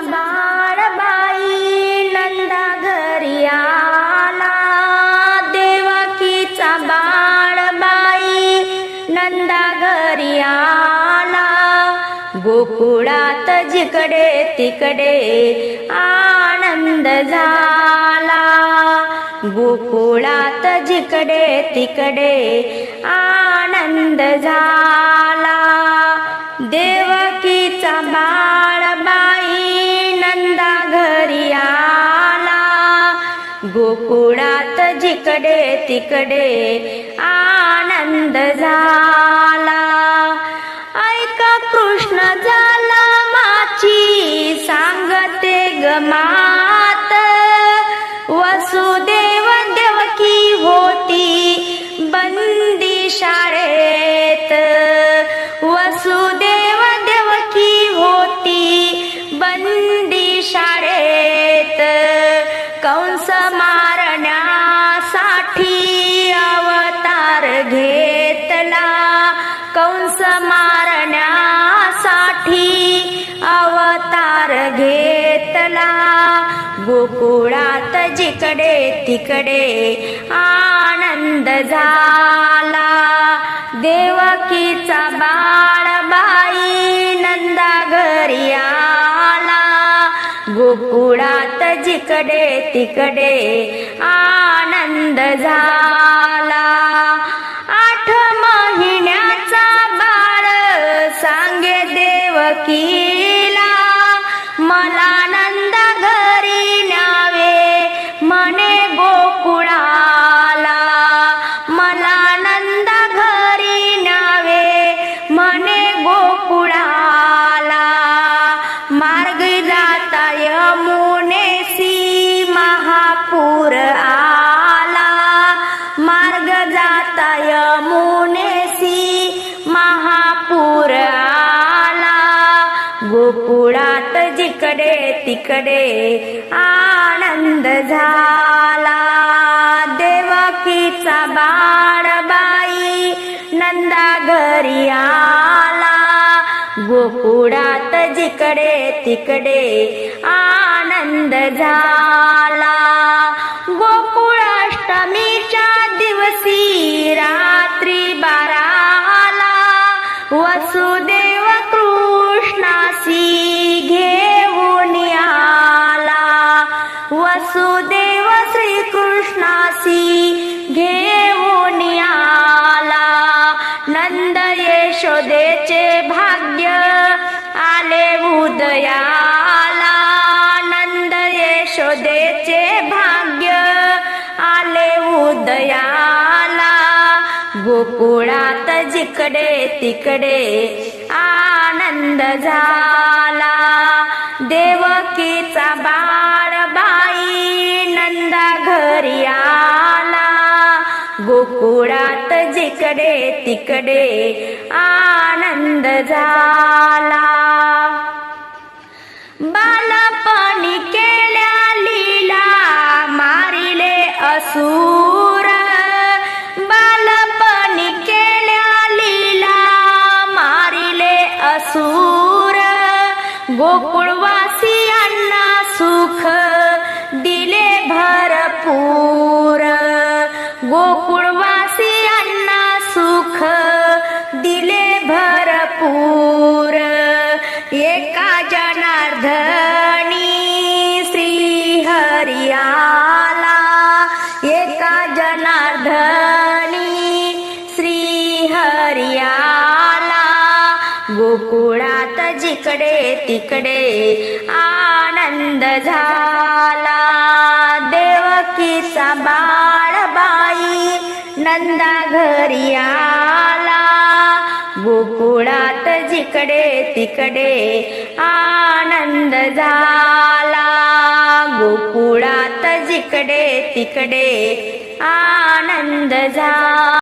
बाळबाई नंदा घरी आला. देवकीचा बाळबाई नंदा घरी आला. गोकुळात जिकडे तिकडे आनंद झाला. गोकुळात जिकडे तिकडे आनंद झाला. देवकीचा बाळबाई गोकुळात जिकडे तिकडे आनंद झाला. ऐका कृष्ण झाला माची सांगते गमा हो गोकुळात जिकडे तिकडे आनंद झाला. देवकीचा बाळबाई नंदा घरी आला. गोकुळात जिकडे तिकडे आनंद झाला. आठ महिन्याचा बाळ सांगे देवकीला. मला गोकुळात जिकडे तिकडे आनंद झाला. देवकीचा बाळबाई नंदा घरी आला. गोकुळात जिकडे तिकडे आनंद झाला. गोकुळाष्टमी यशोदेचे भाग्य आले उदयाला. नंद यशोदेचे भाग्य आले उदयाला. गोकुळात जिकडे तिकडे आनंद झाला. देवकीचा बाळबाई नंदा घरी आला. गोकुळात जिकडे तिकडे आनंद झाला. गोकुळात जिकडे तिकडे आनंद झाला. देवकीचा बाळबाई नंदा घरी आला. गोकुळात जिकडे तिकडे आनंद झाला. गोकुळात जिकडे तिकडे आनंद झाला.